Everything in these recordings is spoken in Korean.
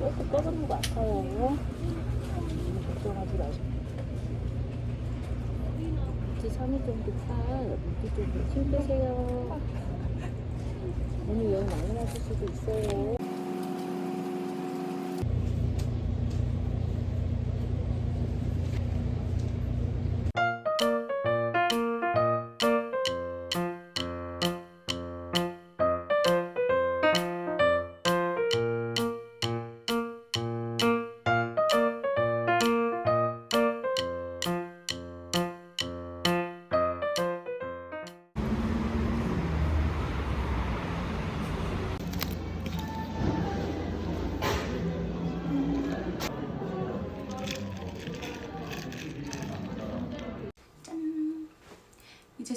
어, 조금 꺼지는 것 같아요. 걱정하지 마시고. 이제 선이 좀 높아. 물기 좀 힘드세요. 오늘 여행 많이 하실 수도 있어요.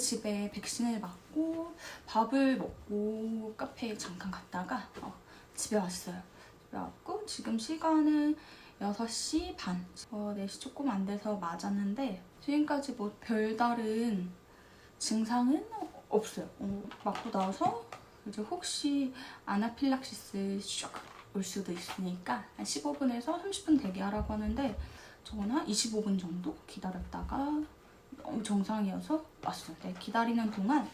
집에 백신을 맞고 밥을 먹고 카페에 잠깐 갔다가 어, 집에 왔어요. 집에 왔고 지금 시간은 6시 반. 어, 4시 조금 안 돼서 맞았는데 지금까지 뭐 별다른 증상은 없어요. 어, 맞고 나서 이제 혹시 아나필락시스 슉올 수도 있으니까 한 15분에서 30분 대기하라고 하는데 저는 한 25분 정도 기다렸다가 너무 정상이어서 왔어요. 네, 기다리는 동안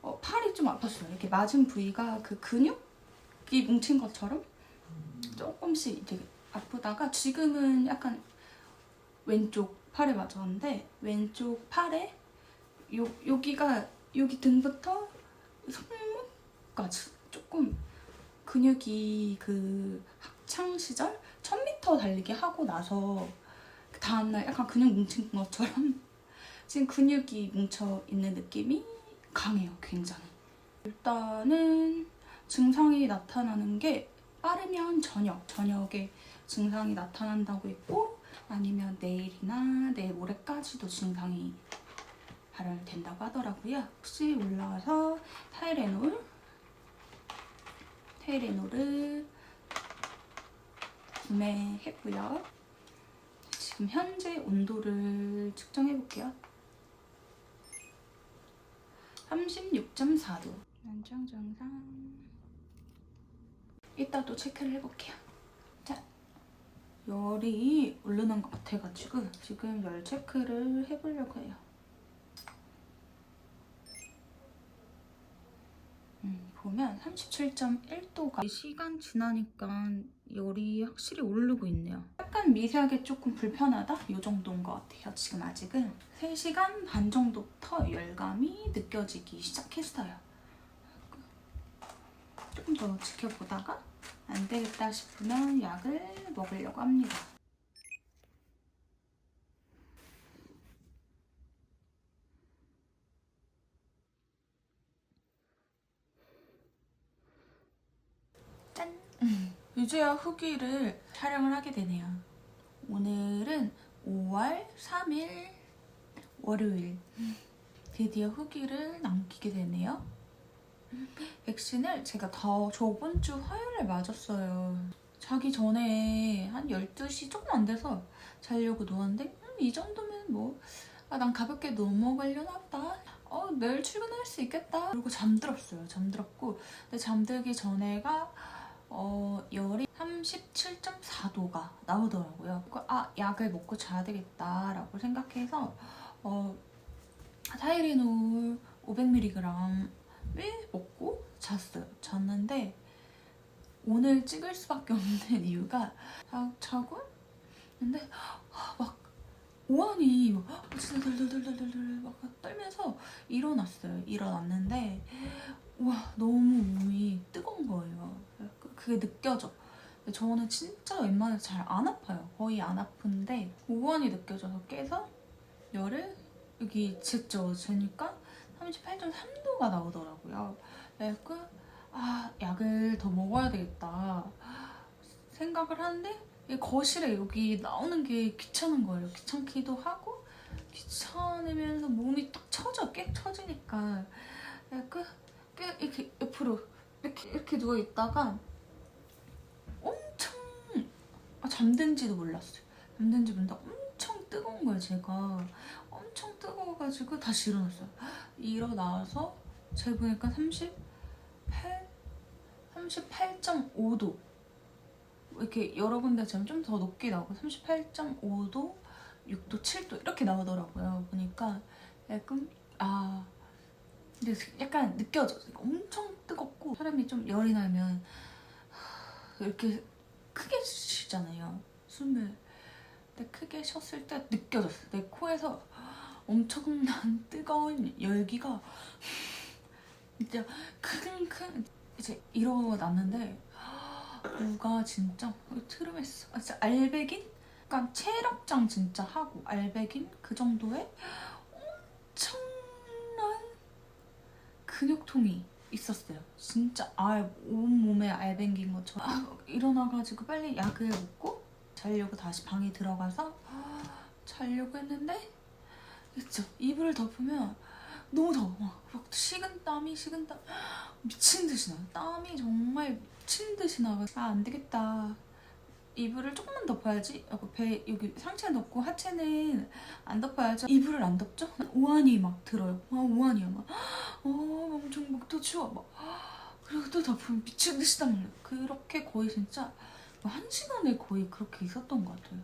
어, 팔이 좀 아팠어요. 이렇게 맞은 부위가 그 근육이 뭉친 것처럼 조금씩 이렇게 아프다가 지금은 약간 왼쪽 팔에 맞았는데 왼쪽 팔에 요, 여기가 여기 등부터 손목까지 조금 근육이 그 학창 시절 1000m 달리기 하고 나서 그 다음날 약간 근육 뭉친 것처럼 지금 근육이 뭉쳐 있는 느낌이 강해요, 굉장히. 일단은 증상이 나타나는 게 빠르면 저녁, 저녁에 증상이 나타난다고 했고 아니면 내일이나 내일 모레까지도 증상이 발현된다고 하더라고요. 혹시 올라와서 타이레놀, 타이레놀을 구매했고요. 지금 현재 온도를 측정해 볼게요. 36.4도. 난청 증상. 이따 또 체크를 해볼게요. 자, 열이 오르는 것 같아가지고 지금 열 체크를 해보려고 해요. 음, 보면 37.1도가 시간 지나니까 열이 확실히 오르고 있네요. 미세하게 조금 불편하다? 이 정도인 것 같아요. 지금 아직은 3시간 반 정도부터 열감이 느껴지기 시작했어요. 조금 더 지켜보다가 안 되겠다 싶으면 약을 먹으려고 합니다. 짠! 유주야 후기를 촬영을 하게 되네요. 오늘은 5월 3일 월요일. 드디어 후기를 남기게 되네요. 백신을 제가 더 저번 주 화요일에 맞았어요. 자기 전에 한 12시 조금 안 돼서 자려고 누웠는데 음, 이 정도면 뭐 아, 난 가볍게 넘어가려나 보다. 어, 내일 출근할 수 있겠다. 그리고 잠들었어요. 잠들었고 근데 잠들기 전에가 어, 열이 37.4도가 나오더라고요. 그, 아, 약을 먹고 자야 되겠다라고 생각해서 어, 타이레놀 500mg을 먹고 잤어요. 잤는데 오늘 찍을 수밖에 없는 이유가 자, 자고 근데 막 오한이 막 진짜 덜덜덜덜덜 막 떨면서 일어났어요. 일어났는데 와 너무. 그게 느껴져. 근데 저는 진짜 웬만해서 잘 안 아파요. 거의 안 아픈데 오한이 느껴져서 깨서 열을 여기 쟀죠. 재니까 38.3도가 나오더라고요. 그래서 아 약을 더 먹어야 되겠다 생각을 하는데 이 거실에 여기 나오는 게 귀찮은 거예요. 귀찮기도 하고 귀찮으면서 몸이 딱 처져, 깨 처지니까 약간 깨 이렇게 옆으로 이렇게 이렇게 누워 있다가 엄청 아, 잠든지도 몰랐어요. 잠든지 모른다 엄청 뜨거운 거예요. 제가 엄청 뜨거워가지고 다시 일어났어요. 일어나서 재보니까 38, 38.5도 이렇게 여러 군데처럼 좀더 높게 나오고 38.5도, 6도, 7도 이렇게 나오더라고요. 보니까 약간 아 근데 약간 느껴져. 엄청 뜨겁고 사람이 좀 열이 나면 이렇게 크게 쉬잖아요. 숨을. 근데 크게 쉬었을 때 느껴졌어. 내 코에서 엄청난 뜨거운 열기가 진짜 큰큰 이제 일어났는데 누가 진짜 트름했어. 아, 진짜 알배긴? 약간 체력장 진짜 하고 알배긴 그 정도의 엄청난 근육통이 있었어요. 진짜 아 온몸에 알뱅긴 것처럼 아, 일어나가지고 빨리 약을 먹고 자려고 다시 방에 들어가서 자려고 했는데 그쵸. 이불을 덮으면 너무 더워. 막, 막 식은 땀이 식은 땀. 미친 듯이 나요. 땀이 정말 미친 듯이 나가 아안 되겠다 이불을 조금만 덮어야지 하고 배 여기 상체는 덮고 하체는 안 덮어야죠 이불을 안 덮죠 오한이 막 들어요 아 오한이야 막 어, 엄청 막또 추워. 막. 그리고 또 덮으면 미친 듯이 땀나요. 그렇게 거의 진짜 한 시간에 거의 그렇게 있었던 것 같아요.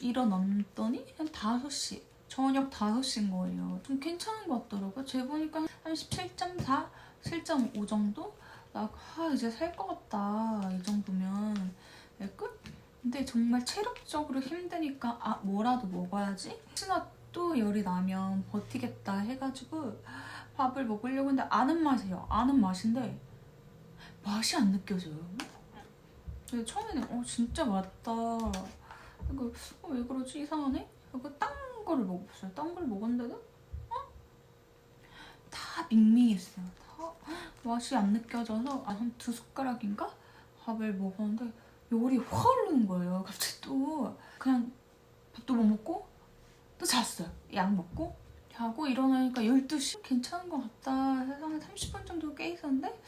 일어났더니 한 5시. 저녁 5시인 거예요. 좀 괜찮은 것 같더라고요. 재 보니까 한 17.4, 7.5 정도? 나, 아, 이제 살 것 같다. 이 정도면. 네, 끝? 근데 정말 체력적으로 힘드니까, 아, 뭐라도 먹어야지? 혹시나 또 열이 나면 버티겠다 해가지고, 밥을 먹으려고 했는데 아는 맛이에요. 아는 맛인데 맛이 안 느껴져요. 처음에는 어 진짜 맛있다. 이거 어, 왜 그러지 이상하네. 이거 딴 거를 먹었어요. 딴 걸 먹었는데도 어? 다 밍밍했어요. 다 맛이 안 느껴져서 한 두 숟가락인가 밥을 먹었는데 열이 확 오르는 거예요. 갑자기 또 그냥 밥도 못 먹고 또 잤어요. 약 먹고 자고 일어나니까 12시 괜찮은 것 같다 해서 한 30분 정도 깨 있었는데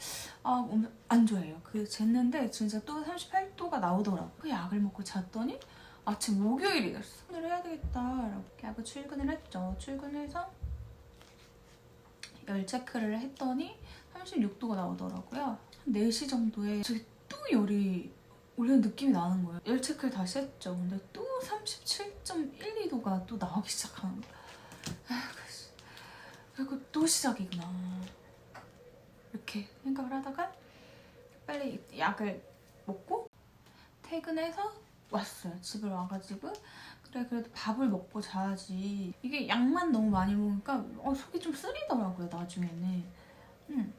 아, 몸안 좋아요. 그 쟀는데 진짜 또 38도가 나오더라고. 그 약을 먹고 잤더니 아침 목요일이 됐어. 오늘 해야 되겠다. 이렇게 하고 출근을 했죠. 출근해서 열 체크를 했더니 36도가 나오더라고요. 한 4시 정도에 저기 또 열이 올라는 느낌이 나는 거예요. 열 체크를 다시 했죠. 근데 또 37.12도가 또 나오기 시작하는 거예요. 그리고 또 시작이구나. 이렇게 생각을 하다가 빨리 약을 먹고 퇴근해서 왔어요. 집을 와가지고 그래 그래도 밥을 먹고 자야지. 이게 약만 너무 많이 먹으니까 어, 속이 좀 쓰리더라고요 나중에는. 음.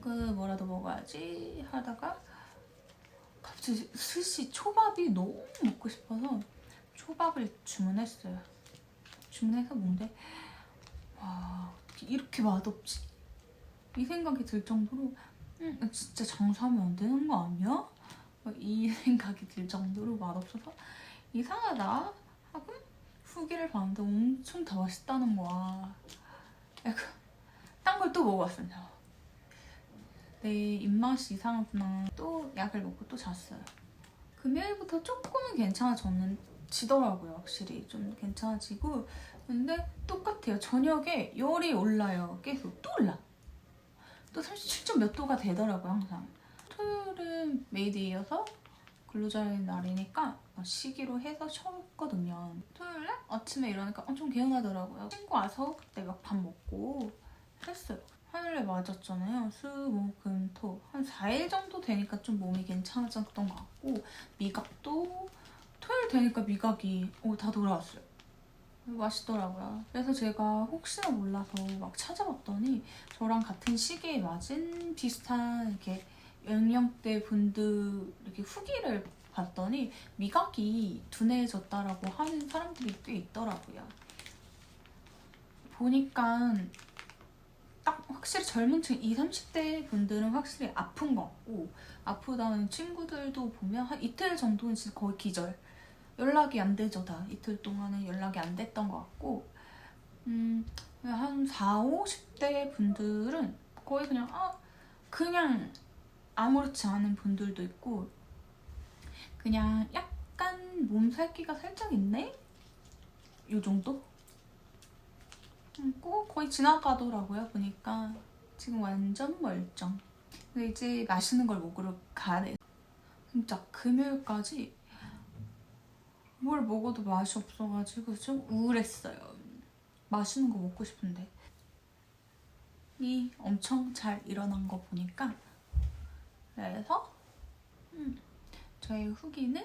그 뭐라도 먹어야지 하다가 스시 초밥이 너무 먹고 싶어서 초밥을 주문했어요. 주문해서 뭔데 와 이렇게 맛없지? 이 생각이 들 정도로 음, 진짜 장수하면 안 되는 거 아니야? 막이 생각이 들 정도로 맛없어서 이상하다 하고 후기를 봤는데 엄청 다 맛있다는 거야. 딴 걸 또 먹어봤어요. 내 입맛이 이상하구나. 또 약을 먹고 또 잤어요. 금요일부터 조금은 괜찮아졌는 지더라고요. 확실히 좀 괜찮아지고 근데 똑같아요. 저녁에 열이 올라요. 계속 또 올라. 또 37점 몇 도가 되더라고요. 항상. 토요일은 메이데이여서 근로자의 날이니까 시기로 해서 쉬었거든요. 토요일에 아침에 일어나니까 엄청 개운하더라고요. 친구 와서 그때 막 밥 먹고 했어요. 화요일에 맞았잖아요. 수, 목, 금, 토. 한 4일 정도 되니까 좀 몸이 괜찮아졌던 것 같고 미각도 토요일 되니까 미각이 어, 다 돌아왔어요. 맛있더라고요. 그래서 제가 혹시나 몰라서 막 찾아봤더니 저랑 같은 시기에 맞은 비슷한 이렇게 연령대 분들 이렇게 후기를 봤더니 미각이 둔해졌다라고 하는 사람들이 꽤 있더라고요. 보니까 딱 확실히 젊은 층 20, 30대 분들은 확실히 아픈 것 같고 아프다는 친구들도 보면 한 이틀 정도는 진짜 거의 기절 연락이 안 되죠 다 이틀 동안은 연락이 안 됐던 것 같고 음, 한 4, 50대 분들은 거의 그냥 아 그냥 아무렇지 않은 분들도 있고 그냥 약간 몸살기가 살짝 있네? 요 정도? 음, 꼭 거의 지나가더라고요 보니까. 지금 완전 멀쩡. 근데 이제 맛있는 걸 먹으러 가래 진짜 금요일까지 뭘 먹어도 맛이 없어가지고 좀 우울했어요. 맛있는 거 먹고 싶은데. 이 엄청 잘 일어난 거 보니까. 그래서 음, 저희 후기는